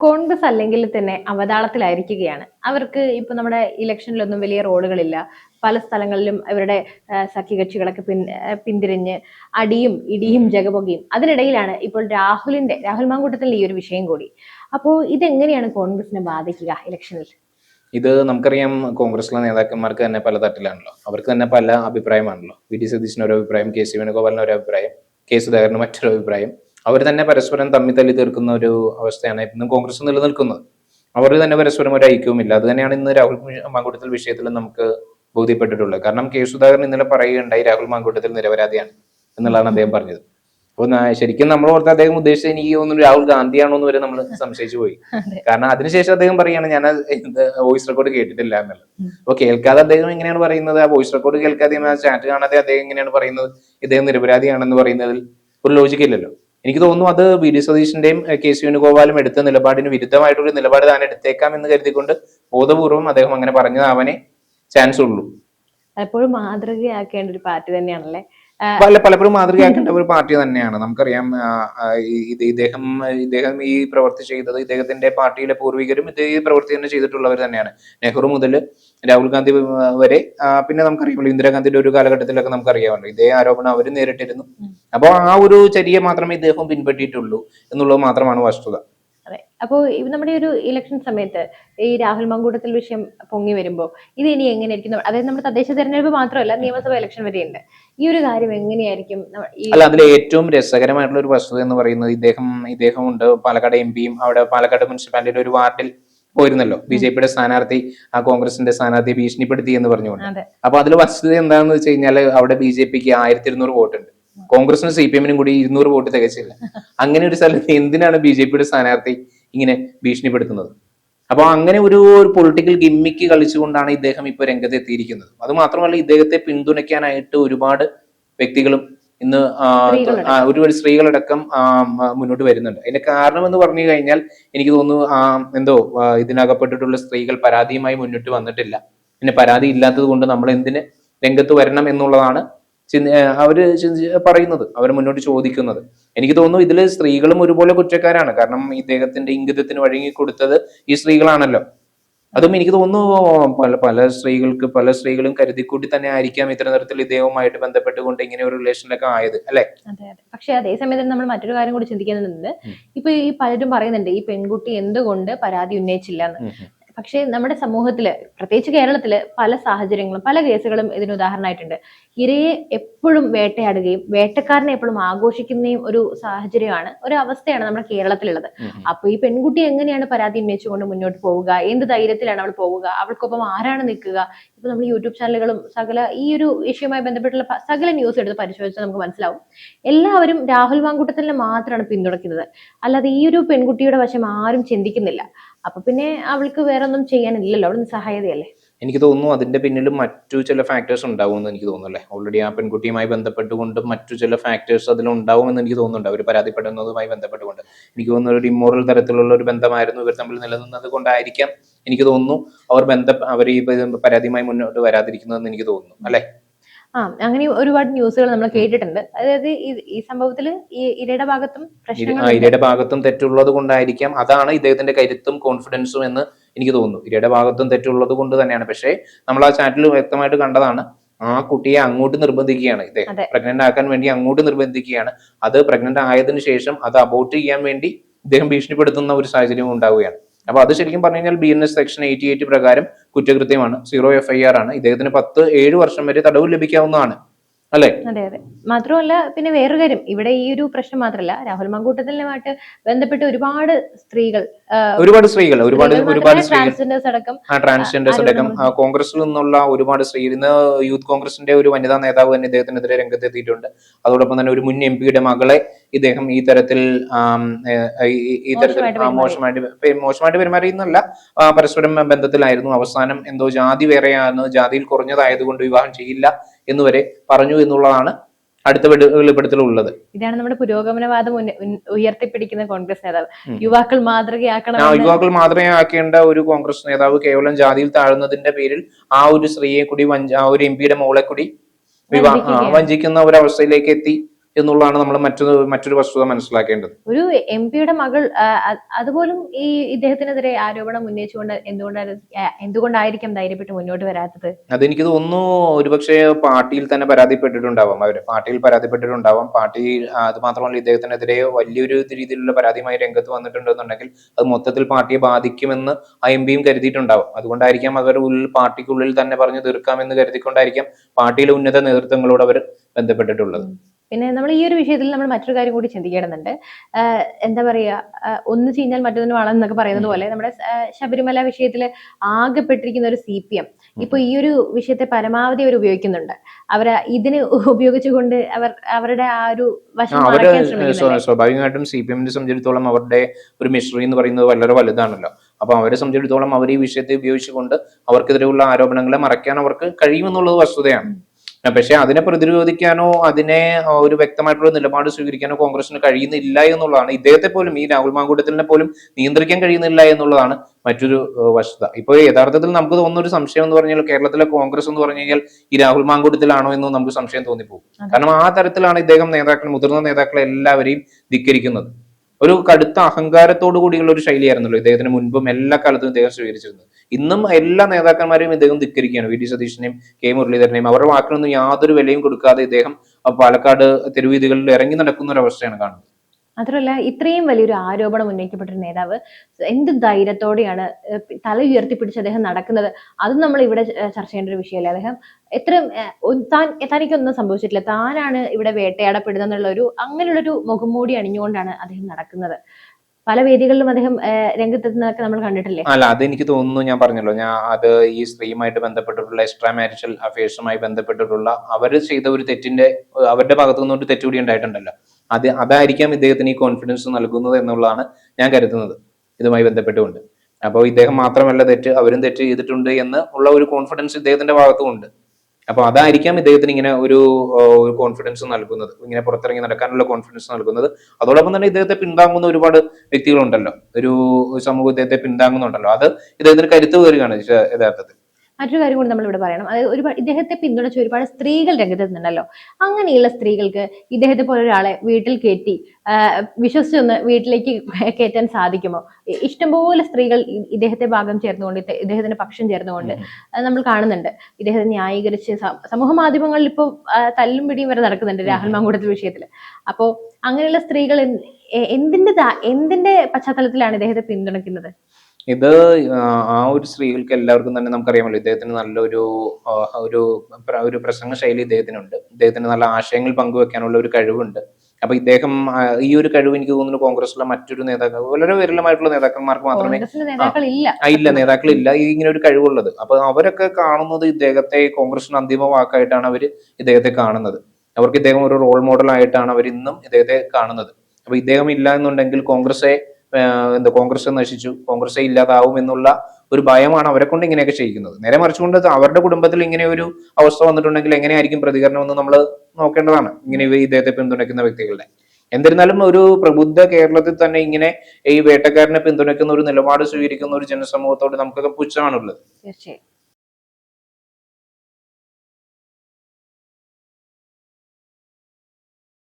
കോൺഗ്രസ് അല്ലെങ്കിൽ തന്നെ അവതാളത്തിലായിരിക്കുകയാണ്. അവർക്ക് ഇപ്പൊ നമ്മുടെ ഇലക്ഷനിലൊന്നും വലിയ റോളുകളില്ല. പല സ്ഥലങ്ങളിലും അവരുടെ സഖ്യകക്ഷികളൊക്കെ പിൻ പിന്തിരിഞ്ഞ് അടിയും ഇടിയും ജഗപൊകയും അതിനിടയിലാണ് ഇപ്പോൾ രാഹുലിന്റെ രാഹുൽ മാങ്കൂട്ടത്തിന്റെ ഈ ഒരു വിഷയം കൂടി. അപ്പോ ഇതെങ്ങനെയാണ് കോൺഗ്രസിനെ ബാധിക്കുക ഇലക്ഷനിൽ? ഇത് നമുക്കറിയാം കോൺഗ്രസിലെ നേതാക്കന്മാർക്ക് തന്നെ പല തട്ടിലാണല്ലോ. അവർക്ക് തന്നെ പല അഭിപ്രായമാണല്ലോ. വി. ഡി. സതീശിന് ഒരു അഭിപ്രായം കെ. സി. വേണുഗോപാലിന് ഒരു അഭിപ്രായം കെ. സുധാകരന് മറ്റൊരു അഭിപ്രായം അവർ തന്നെ പരസ്പരം തമ്മി തല്ലി തീർക്കുന്ന ഒരു അവസ്ഥയാണ് ഇന്നും കോൺഗ്രസ് നിലനിൽക്കുന്നത്. അവർ തന്നെ പരസ്പരം ഒരു ഐക്യവുമില്ല. അത് തന്നെയാണ് ഇന്ന് രാഹുൽ മാങ്കൂട്ടത്തിൽ വിഷയത്തിൽ നമുക്ക് ബോധ്യപ്പെട്ടിട്ടുള്ളത്. കാരണം കെ സുധാകരൻ ഇന്നലെ പറയുകയുണ്ടായി രാഹുൽ മാങ്കൂട്ടത്തിൽ നിരപരാധിയാണ് എന്നുള്ളതാണ് അദ്ദേഹം പറഞ്ഞത്. അപ്പൊ ന- ശരിക്കും നമ്മൾ ഓർത്ത് അദ്ദേഹം ഉദ്ദേശിച്ചത് എനിക്ക് തോന്നുന്നു രാഹുൽ ഗാന്ധിയാണോ എന്ന് വരെ നമ്മൾ സംശയിച്ചു പോയി. കാരണം അതിനുശേഷം അദ്ദേഹം പറയുകയാണ് ഞാൻ വോയിസ് റെക്കോർഡ് കേട്ടിട്ടില്ല എന്നുള്ളത്. അപ്പൊ കേൾക്കാതെ അദ്ദേഹം എങ്ങനെയാണ് പറയുന്നത്. ആ വോയിസ് റെക്കോർഡ് കേൾക്കാതെ ആ ചാറ്റ് കാണാതെ അദ്ദേഹം എങ്ങനെയാണ് പറയുന്നത്. ഇദ്ദേഹം നിരപരാധിയാണെന്ന് പറയുന്നതിൽ ഒരു ലോജിക്ക് ഇല്ലല്ലോ. എനിക്ക് തോന്നുന്നു അത് വി ഡി സതീഷിന്റെയും കെ സി വേണുഗോപാലും എടുത്ത നിലപാടിന് വിരുദ്ധമായിട്ടൊരു നിലപാട് താൻ എടുത്തേക്കാം എന്ന് കരുതിക്കൊണ്ട് ബോധപൂർവം അദ്ദേഹം അങ്ങനെ പറഞ്ഞതാവാനേ ചാൻസ് ഉള്ളൂ പലപ്പോഴും മാതൃകയാക്കേണ്ട ഒരു പാർട്ടി തന്നെയാണല്ലേ? പല പലപ്പോഴും മാതൃകയാക്കേണ്ട ഒരു പാർട്ടി തന്നെയാണ്. നമുക്കറിയാം ഇദ്ദേഹം ഇദ്ദേഹം ഈ പ്രവൃത്തി ചെയ്തത് ഇദ്ദേഹത്തിന്റെ പാർട്ടിയിലെ പൂർവികരും ഇത് ഈ പ്രവൃത്തി തന്നെ ചെയ്തിട്ടുള്ളവർ തന്നെയാണ്. നെഹ്റു മുതൽ രാഹുൽ ഗാന്ധി വരെ പിന്നെ നമുക്കറിയാമല്ലോ ഇന്ദിരാഗാന്ധിയുടെ ഒരു കാലഘട്ടത്തിലൊക്കെ നമുക്കറിയാമല്ലോ ഇതേ ആരോപണം അവർ നേരിട്ടിരുന്നു. അപ്പോൾ ആ ഒരു ചര്യ മാത്രമേ ഇദ്ദേഹം പിൻപറ്റിയിട്ടുള്ളൂ എന്നുള്ളത് മാത്രമാണ് വസ്തുത. അതെ. അപ്പോ ഈ നമ്മുടെ ഒരു ഇലക്ഷൻ സമയത്ത് ഈ രാഹുൽ മങ്കൂട്ടത്തിൽ വിഷയം പൊങ്ങി വരുമ്പോൾ ഇത് ഇനി എങ്ങനെയായിരിക്കും? അതായത് നമ്മുടെ തദ്ദേശ തെരഞ്ഞെടുപ്പ് മാത്രമല്ല നിയമസഭ ഇലക്ഷൻ വരെയുണ്ട് ഈ ഒരു കാര്യം എങ്ങനെയായിരിക്കും? അല്ല അതിൽ ഏറ്റവും രസകരമായിട്ടുള്ള ഒരു വസ്തുത എന്ന് പറയുന്നത് ഇദ്ദേഹം ഇദ്ദേഹം ഉണ്ട് പാലക്കാട് എം പിയും അവിടെ പാലക്കാട് മുനിസിപ്പാലിറ്റിയുടെ ഒരു വാർഡിൽ പോയിരുന്നല്ലോ. ബി ജെ പിയുടെ സ്ഥാനാർത്ഥി ആ കോൺഗ്രസിന്റെ സ്ഥാനാർത്ഥിയെ ഭീഷണിപ്പെടുത്തി എന്ന് പറഞ്ഞുകൊണ്ട്. അപ്പൊ അതിൽ വസ്തുത എന്താണെന്ന് വെച്ച് കഴിഞ്ഞാൽ അവിടെ ബി ജെ പിക്ക് ആയിരത്തി ഇരുന്നൂറ് വോട്ടുണ്ട്. കോൺഗ്രസിനും സി പി എമ്മിനും കൂടി ഇരുന്നൂറ് വോട്ട് തികച്ചില്ല. അങ്ങനെ ഒരു സ്ഥലത്ത് എന്തിനാണ് ബി ജെ പിയുടെ സ്ഥാനാർത്ഥി ഇങ്ങനെ ഭീഷണിപ്പെടുത്തുന്നത്? അപ്പോൾ അങ്ങനെ ഒരു ഒരു പൊളിറ്റിക്കൽ ഗിമ്മിക്ക് കളിച്ചുകൊണ്ടാണ് ഇദ്ദേഹം ഇപ്പൊ രംഗത്ത് എത്തിയിരിക്കുന്നത് അത് മാത്രമല്ല ഇദ്ദേഹത്തെ പിന്തുണയ്ക്കാനായിട്ട് ഒരുപാട് വ്യക്തികളും ഇന്ന് ഒരുപാട് സ്ത്രീകളടക്കം മുന്നോട്ട് വരുന്നുണ്ട്. അതിന്റെ കാരണം എന്ന് പറഞ്ഞു കഴിഞ്ഞാൽ എനിക്ക് തോന്നുന്നു ആ, എന്തോ ഇതിനകപ്പെട്ടിട്ടുള്ള സ്ത്രീകൾ പരാതിയുമായി മുന്നോട്ട് വന്നിട്ടില്ല. പിന്നെ പരാതി ഇല്ലാത്തത് കൊണ്ട് നമ്മൾ എന്തിന് രംഗത്ത് വരണം എന്നുള്ളതാണ് ചിന്തി- പറയുന്നത് അവർ മുന്നോട്ട് ചോദിക്കുന്നത്. എനിക്ക് തോന്നുന്നു ഇതിൽ സ്ത്രീകളും ഒരുപോലെ കുറ്റക്കാരാണ്. കാരണം ഇദ്ദേഹത്തിന്റെ ഇംഗിതത്തിന് വഴങ്ങി കൊടുത്തത് ഈ സ്ത്രീകളാണല്ലോ. അതും എനിക്ക് തോന്നുന്നു പല പല സ്ത്രീകൾക്ക് പല സ്ത്രീകളും കരുതിക്കൂട്ടി തന്നെ ആയിരിക്കാം ഇത്തരം തരത്തിൽ ഇദ്ദേഹവുമായിട്ട് ബന്ധപ്പെട്ടുകൊണ്ട് ഇങ്ങനെ ഒരു റിലേഷനിലൊക്കെ ആയത് അല്ലെ? പക്ഷെ അതേ സമയത്ത് നമ്മൾ മറ്റൊരു കാര്യം കൂടി ചിന്തിക്കുന്നുണ്ട്. ഇപ്പൊ ഈ പലരും പറയുന്നുണ്ട് ഈ പെൺകുട്ടി എന്തുകൊണ്ട് പരാതി ഉന്നയിച്ചില്ല എന്ന്. പക്ഷേ നമ്മുടെ സമൂഹത്തിൽ പ്രത്യേകിച്ച് കേരളത്തിൽ പല സാഹചര്യങ്ങളും പല കേസുകളും ഇതിന് ഉദാഹരണമായിട്ടുണ്ട്. ഇരയെ എപ്പോഴും വേട്ടയാടുകയും വേട്ടക്കാരനെ എപ്പോഴും ആഘോഷിക്കുന്നതും ഒരു സാഹചര്യമാണ് ഒരു അവസ്ഥയാണ് നമ്മുടെ കേരളത്തിലുള്ളത്. അപ്പൊ ഈ പെൺകുട്ടി എങ്ങനെയാണ് പരാതി ഉന്നയിച്ചുകൊണ്ട് മുന്നോട്ട് പോവുക? എന്ത് ധൈര്യത്തിലാണ് അവൾ പോവുക? അവൾക്കൊപ്പം ആരാണ് നിൽക്കുക? ഇപ്പൊ നമ്മൾ യൂട്യൂബ് ചാനലുകളും സകല ഈ ഒരു വിഷയവുമായി ബന്ധപ്പെട്ടുള്ള സകല ന്യൂസ് എടുത്ത് പരിശോധിച്ചാൽ നമുക്ക് മനസ്സിലാവും. എല്ലാവരും രാഹുൽ മാങ്കൂട്ടത്തിനെ മാത്രമാണ് പിന്തുണയ്ക്കുന്നത്. അല്ലാതെ ഈ ഒരു പെൺകുട്ടിയുടെ വശം ആരും ചിന്തിക്കുന്നില്ല. അപ്പൊ പിന്നെ അവൾക്ക് വേറെ ഒന്നും ചെയ്യാനില്ലല്ലോ. അവിടെ നിന്ന് സഹായതയല്ലേ എനിക്ക് തോന്നുന്നു അതിന്റെ പിന്നിലും മറ്റു ചില ഫാക്ടേഴ്സ് ഉണ്ടാവുമെന്ന് എനിക്ക് തോന്നുന്നു അല്ലേ? ഓൾറെഡി ആ പെൺകുട്ടിയുമായി ബന്ധപ്പെട്ടുകൊണ്ട് മറ്റു ചില ഫാക്ടേഴ്സ് അതിലുണ്ടാവുമെന്ന് എനിക്ക് തോന്നുന്നുണ്ട്. അവർ പരാതിപ്പെടുന്നതുമായി ബന്ധപ്പെട്ടുകൊണ്ട്. എനിക്ക് തോന്നുന്നു ഒരു ഇമ്മോറൽ തരത്തിലുള്ള ഒരു ബന്ധമായിരുന്നു ഇവർ തമ്മിൽ നിലനിന്നത് കൊണ്ടായിരിക്കാം എനിക്ക് തോന്നുന്നു അവർ ബന്ധ അവർ ഈ പരാതിയുമായി മുന്നോട്ട് വരാതിരിക്കുന്നതെന്ന് എനിക്ക് തോന്നുന്നു അല്ലേ? ആ അങ്ങനെ ഒരുപാട് ന്യൂസുകൾ നമ്മൾ കേട്ടിട്ടുണ്ട്. അതായത് ഈ- സംഭവത്തിൽ ഈ ഇരയുടെ ഭാഗത്തും ഇരയുടെ ഭാഗത്തും തെറ്റുള്ളത് കൊണ്ടായിരിക്കാം. അതാണ് ഇദ്ദേഹത്തിന്റെ കരുത്തും കോൺഫിഡൻസും എന്ന് എനിക്ക് തോന്നുന്നു. ഇരയുടെ ഭാഗത്തും തെറ്റുള്ളത് കൊണ്ട് തന്നെയാണ്. പക്ഷേ നമ്മൾ ആ ചാറ്റിൽ വ്യക്തമായിട്ട് കണ്ടതാണ് ആ കുട്ടിയെ അങ്ങോട്ട് നിർബന്ധിക്കുകയാണ്. അതെ. പ്രഗ്നന്റ് ആക്കാൻ വേണ്ടി അങ്ങോട്ട് നിർബന്ധിക്കുകയാണ്. അത് പ്രഗ്നന്റ് ആയതിനു ശേഷം അത് അബോർട്ട് ചെയ്യാൻ വേണ്ടി ഇദ്ദേഹം ഭീഷണിപ്പെടുത്തുന്ന ഒരു സാഹചര്യം ഉണ്ടാവുകയാണ്. അപ്പൊ അത് ശരിക്കും പറഞ്ഞു കഴിഞ്ഞാൽ B N S section eighty eight പ്രകാരം കുറ്റകൃത്യമാണ്. സീറോ എഫ് ഐ ആർ ആണ്. ഇദ്ദേഹത്തിന് പത്ത് ഏഴ് വർഷം വരെ തടവ് ലഭിക്കാവുന്നതാണ്. അല്ലെ? അതെ അതെ. മാത്രമല്ല പിന്നെ വേറൊരു കാര്യം. ഇവിടെ ഈ ഒരു പ്രശ്നം മാത്രമല്ല രാഹുൽ മങ്കൂട്ടത്തിലുമായിട്ട് ബന്ധപ്പെട്ട് ഒരുപാട് സ്ത്രീകൾ ഒരുപാട് സ്ത്രീകൾ ഒരുപാട് ഒരുപാട് അടക്കം ട്രാൻസ്ജെൻഡേഴ്സ് അടക്കം. കോൺഗ്രസിൽ നിന്നുള്ള ഒരുപാട് സ്ത്രീ ഇന്ന് യൂത്ത് കോൺഗ്രസിന്റെ ഒരു വനിതാ നേതാവ് തന്നെ ഇദ്ദേഹത്തിനെതിരെ രംഗത്തെത്തിയിട്ടുണ്ട്. അതോടൊപ്പം തന്നെ ഒരു മുൻ എം പിയുടെ മകളെ ഇദ്ദേഹം ഈ തരത്തിൽ ഈ- തരത്തിൽ മോശമായിട്ട് മോശമായിട്ട് പെരുമാറിയെന്നല്ല. പരസ്പരം ബന്ധത്തിലായിരുന്നു. അവസാനം എന്തോ ജാതി വേറെയാണ് ജാതിയിൽ കുറഞ്ഞതായതുകൊണ്ട് വിവാഹം ചെയ്യില്ല എന്ന് വരെ പറഞ്ഞു എന്നുള്ളതാണ് അടുത്ത വെളി- വെളിപ്പെടുത്തലുള്ളത്. ഇതാണ് നമ്മുടെ പുരോഗമനവാദം ഉയർത്തിപ്പിടിക്കുന്ന കോൺഗ്രസ് നേതാവ്. യുവാക്കൾ മാതൃകയാക്കണം യുവാക്കൾ മാതൃകയാക്കേണ്ട ഒരു കോൺഗ്രസ് നേതാവ് കേവലം ജാതിയിൽ താഴ്ന്നതിന്റെ പേരിൽ ആ ഒരു സ്ത്രീയെ കൂടി ആ ഒരു എം പിയുടെ മോളെ കൂടി വിവാഹ വഞ്ചിക്കുന്ന ഒരു അവസ്ഥയിലേക്ക് എത്തി. എന്നുള്ളതാണ് നമ്മൾ മറ്റൊരു മറ്റൊരു വസ്തുത മനസ്സിലാക്കേണ്ടത്. ഒരു എം പിയുടെ മകൾ അതുപോലും ഈ ഇദ്ദേഹത്തിനെതിരെ ആരോപണം ഉന്നയിച്ചുകൊണ്ട് എന്തുകൊണ്ടാണ് എന്തുകൊണ്ടായിരിക്കും ധൈര്യപ്പെട്ട് മുന്നോട്ട് വരാത്തത്? അതെനിക്ക് തോന്നുന്നു ഒരുപക്ഷെ പാർട്ടിയിൽ തന്നെ പരാതിപ്പെട്ടിട്ടുണ്ടാവാം. അവർ പാർട്ടിയിൽ പരാതിപ്പെട്ടിട്ടുണ്ടാവാം. പാർട്ടി അത് മാത്രമല്ല ഇദ്ദേഹത്തിനെതിരെ വലിയൊരു രീതിയിലുള്ള പരാതിയുമായി രംഗത്ത് വന്നിട്ടുണ്ടെന്നുണ്ടെങ്കിൽ അത് മൊത്തത്തിൽ പാർട്ടിയെ ബാധിക്കുമെന്ന് ആ എം പിയും കരുതിയിട്ടുണ്ടാവും. അതുകൊണ്ടായിരിക്കാം അവർ ഉള്ളിൽ പാർട്ടിക്കുള്ളിൽ തന്നെ പറഞ്ഞു തീർക്കാമെന്ന് കരുതിക്കൊണ്ടായിരിക്കാം പാർട്ടിയിലെ ഉന്നത നേതൃത്വങ്ങളോട് അവർ ബന്ധപ്പെട്ടിട്ടുള്ളത്. പിന്നെ നമ്മൾ ഈ ഒരു വിഷയത്തിൽ നമ്മൾ മറ്റൊരു കാര്യം കൂടി ചിന്തിക്കേണ്ടതുണ്ട്. എന്താ പറയുക ഒന്ന് ചീഞ്ഞാൽ മറ്റൊന്ന് വളം എന്നൊക്കെ പറയുന്നത് പോലെ നമ്മുടെ ശബരിമല വിഷയത്തിൽ ആകെപ്പെട്ടിരിക്കുന്ന ഒരു സി പി എം ഇപ്പൊ ഈ ഒരു വിഷയത്തെ പരമാവധി അവർ ഉപയോഗിക്കുന്നുണ്ട്. അവർ ഇതിന് ഉപയോഗിച്ചുകൊണ്ട് അവർ അവരുടെ ആ ഒരു വശം സ്വാഭാവികമായിട്ടും സി പി എമ്മിനെ സംബന്ധിച്ചിടത്തോളം അവരുടെ ഒരു മിഷറി എന്ന് പറയുന്നത് വളരെ വലുതാണല്ലോ. അപ്പൊ അവരെ സംബന്ധിച്ചിടത്തോളം അവർ ഈ വിഷയത്തെ ഉപയോഗിച്ചുകൊണ്ട് അവർക്കെതിരെയുള്ള ആരോപണങ്ങളെ മറയ്ക്കാൻ അവർക്ക് കഴിയുമെന്നുള്ളത് വസ്തുതയാണ്. പക്ഷെ അതിനെ പ്രതിരോധിക്കാനോ അതിനെ ഒരു വ്യക്തമായിട്ടുള്ള നിലപാട് സ്വീകരിക്കാനോ കോൺഗ്രസിന് കഴിയുന്നില്ല എന്നുള്ളതാണ്. ഇദ്ദേഹത്തെ പോലും ഈ രാഹുൽ മാങ്കൂട്ടത്തിനെ പോലും നിയന്ത്രിക്കാൻ കഴിയുന്നില്ല എന്നുള്ളതാണ് മറ്റൊരു വസ്തുത ഇപ്പൊ യഥാർത്ഥത്തിൽ നമുക്ക് തോന്നുന്ന ഒരു സംശയം എന്ന് പറഞ്ഞാൽ കേരളത്തിലെ കോൺഗ്രസ് എന്ന് പറഞ്ഞു കഴിഞ്ഞാൽ ഈ രാഹുൽ മാങ്കൂട്ടത്തിലാണോ എന്ന് നമുക്ക് സംശയം തോന്നിപ്പോകും. കാരണം ആ തരത്തിലാണ് ഇദ്ദേഹം നേതാക്കൾ മുതിർന്ന നേതാക്കളെ എല്ലാവരെയും ധിക്കരിക്കുന്നത്. ഒരു കടുത്ത അഹങ്കാരത്തോടു കൂടിയുള്ള ഒരു ശൈലിയായിരുന്നല്ലോ ഇദ്ദേഹത്തിന് മുൻപും എല്ലാ കാലത്തും ഇദ്ദേഹം സ്വീകരിച്ചിരുന്നത്. ഇന്നും എല്ലാ നേതാക്കന്മാരെയും ഇദ്ദേഹം ധിക്കരിക്കുകയാണ്. വി ഡി സതീഷിനെയും കെ മുരളീധരനെയും. അവരുടെ വാക്കിനൊന്നും യാതൊരു വിലയും കൊടുക്കാതെ ഇദ്ദേഹം പാലക്കാട് തെരുവീതികളിൽ ഇറങ്ങി നടക്കുന്ന ഒരു അവസ്ഥയാണ് കാണുന്നത്. മാത്രമല്ല ഇത്രയും വലിയൊരു ആരോപണം ഉന്നയിക്കപ്പെട്ടൊരു നേതാവ് എന്ത് ധൈര്യത്തോടെയാണ് തല തല ഉയർത്തിപ്പിടിച്ച് അദ്ദേഹം നടക്കുന്നത്? അതും നമ്മൾ ഇവിടെ ചർച്ച ചെയ്യേണ്ട ഒരു വിഷയമല്ല? അദ്ദേഹം എത്ര താൻ തനിക്കൊന്നും സംഭവിച്ചിട്ടില്ല. താനാണ് ഇവിടെ വേട്ടയാടപ്പെടുന്നത് എന്നുള്ള ഒരു അങ്ങനെയുള്ളൊരു മുഖംമൂടി അണിഞ്ഞുകൊണ്ടാണ് അദ്ദേഹം നടക്കുന്നത്. പല വേദികളിലും അദ്ദേഹം രംഗത്തെത്തുന്നതൊക്കെ നമ്മൾ കണ്ടിട്ടില്ലേ? അല്ല അത് എനിക്ക് തോന്നുന്നു ഞാൻ പറഞ്ഞല്ലോ. ഞാൻ അത് ഈ സ്ത്രീയുമായിട്ട് ബന്ധപ്പെട്ടിട്ടുള്ള എക്സ്ട്രാ മാരിറ്റൽ അഫയേഴ്സുമായി ബന്ധപ്പെട്ടിട്ടുള്ള അവർ ചെയ്ത ഒരു തെറ്റിന്റെ അവരുടെ ഭാഗത്തു നിന്നൊരു തെറ്റുകൂടി ഉണ്ടായിട്ടുണ്ടല്ലോ. അത് അതായിരിക്കാം ഇദ്ദേഹത്തിന് ഈ കോൺഫിഡൻസ് നൽകുന്നത് എന്നുള്ളതാണ് ഞാൻ കരുതുന്നത്. ഇതുമായി ബന്ധപ്പെട്ടുകൊണ്ട്. അപ്പോൾ ഇദ്ദേഹം മാത്രമല്ല തെറ്റ് അവരും തെറ്റ് ചെയ്തിട്ടുണ്ട് എന്ന് ഉള്ള ഒരു കോൺഫിഡൻസ് ഇദ്ദേഹത്തിന്റെ ഭാഗത്തും ഉണ്ട് അപ്പോൾ അതായിരിക്കാം ഇദ്ദേഹത്തിന് ഇങ്ങനെ ഒരു ഒരു കോൺഫിഡൻസ് നൽകുന്നത്. ഇങ്ങനെ പുറത്തിറങ്ങി നടക്കാനുള്ള കോൺഫിഡൻസ് നൽകുന്നത്. അതോടൊപ്പം തന്നെ ഇദ്ദേഹത്തെ പിന്താങ്ങുന്ന ഒരുപാട് വ്യക്തികളുണ്ടല്ലോ. ഒരു സമൂഹം ഇദ്ദേഹത്തെ പിന്താങ്ങുന്നുണ്ടല്ലോ. അത് ഇദ്ദേഹത്തിന് കരുത്ത് കയറുകയാണ് യഥാർത്ഥത്തിൽ. മറ്റൊരു കാര്യം കൂടി നമ്മളിവിടെ പറയണം. അതായത് ഒരുപാട് ഇദ്ദേഹത്തെ പിന്തുണച്ച ഒരുപാട് സ്ത്രീകൾ രംഗത്തെത്തുന്നുണ്ടല്ലോ. അങ്ങനെയുള്ള സ്ത്രീകൾക്ക് ഇദ്ദേഹത്തെ പോലെ ഒരാളെ വീട്ടിൽ കയറ്റി വിശ്വസിച്ചൊന്ന് വീട്ടിലേക്ക് കയറ്റാൻ സാധിക്കുമോ? ഇഷ്ടംപോലെ സ്ത്രീകൾ ഇദ്ദേഹത്തെ ഭാഗം ചേർന്നുകൊണ്ട് ഇദ്ദേഹത്തിന്റെ പക്ഷം ചേർന്നുകൊണ്ട് നമ്മൾ കാണുന്നുണ്ട്. ഇദ്ദേഹത്തെ ന്യായീകരിച്ച് സമൂഹ മാധ്യമങ്ങളിൽ ഇപ്പോൾ തല്ലും പിടിയും വരെ നടക്കുന്നുണ്ട് രാഹുൽ മാങ്കൂടത്തിന്റെ വിഷയത്തിൽ അപ്പോ അങ്ങനെയുള്ള സ്ത്രീകൾ എന്തിന്റെ എന്തിന്റെ പശ്ചാത്തലത്തിലാണ് ഇദ്ദേഹത്തെ പിന്തുണയ്ക്കുന്നത്? ഇത് ആ, ഒരു സ്ത്രീകൾക്ക് എല്ലാവർക്കും തന്നെ നമുക്കറിയാമല്ലോ ഇദ്ദേഹത്തിന് നല്ലൊരു ഒരു ഒരു പ്രസംഗ ശൈലി ഇദ്ദേഹത്തിനുണ്ട്. ഇദ്ദേഹത്തിന് നല്ല ആശയങ്ങൾ പങ്കുവെക്കാനുള്ള ഒരു കഴിവുണ്ട്. അപ്പൊ ഇദ്ദേഹം ഈ ഒരു കഴിവ് എനിക്ക് തോന്നുന്നു കോൺഗ്രസിലെ മറ്റൊരു നേതാക്കൾ വളരെ വിരളമായിട്ടുള്ള നേതാക്കന്മാർക്ക് മാത്രമേ ഇല്ല നേതാക്കൾ ഇല്ല. ഇല്ല നേതാക്കളില്ല. ഈ ഇങ്ങനെ ഒരു കഴിവുള്ളത്. അപ്പൊ അവരൊക്കെ കാണുന്നത് ഇദ്ദേഹത്തെ കോൺഗ്രസിന് അന്തിമ വാക്കായിട്ടാണ് അവർ ഇദ്ദേഹത്തെ കാണുന്നത്. അവർക്ക് ഇദ്ദേഹം ഒരു റോൾ മോഡൽ ആയിട്ടാണ് അവർ ഇന്നും ഇദ്ദേഹത്തെ കാണുന്നത്. അപ്പൊ ഇദ്ദേഹം ഇല്ല എന്നുണ്ടെങ്കിൽ കോൺഗ്രസെ എന്താ കോൺഗ്രസ് നശിച്ചു. കോൺഗ്രസ് ഇല്ലാതാവും എന്നുള്ള ഒരു ഭയമാണ് അവരെ കൊണ്ട് ഇങ്ങനെയൊക്കെ ചെയ്യിക്കുന്നത്. നേരെ മറിച്ചുകൊണ്ട് അവരുടെ കുടുംബത്തിൽ ഇങ്ങനെ ഒരു അവസ്ഥ വന്നിട്ടുണ്ടെങ്കിൽ എങ്ങനെയായിരിക്കും പ്രതികരണം എന്ന് നമ്മൾ നോക്കേണ്ടതാണ്. ഇങ്ങനെ ഇദ്ദേഹത്തെ പിന്തുണയ്ക്കുന്ന വ്യക്തികളുടെ എന്നിരുന്നാലും ഒരു പ്രബുദ്ധ കേരളത്തിൽ തന്നെ ഇങ്ങനെ ഈ വേട്ടക്കാരനെ പിന്തുണയ്ക്കുന്ന ഒരു നിലപാട് സ്വീകരിക്കുന്ന ഒരു ജനസമൂഹത്തോട് നമുക്കൊക്കെ പുച്ഛമാണുള്ളത്. തീർച്ചയായും.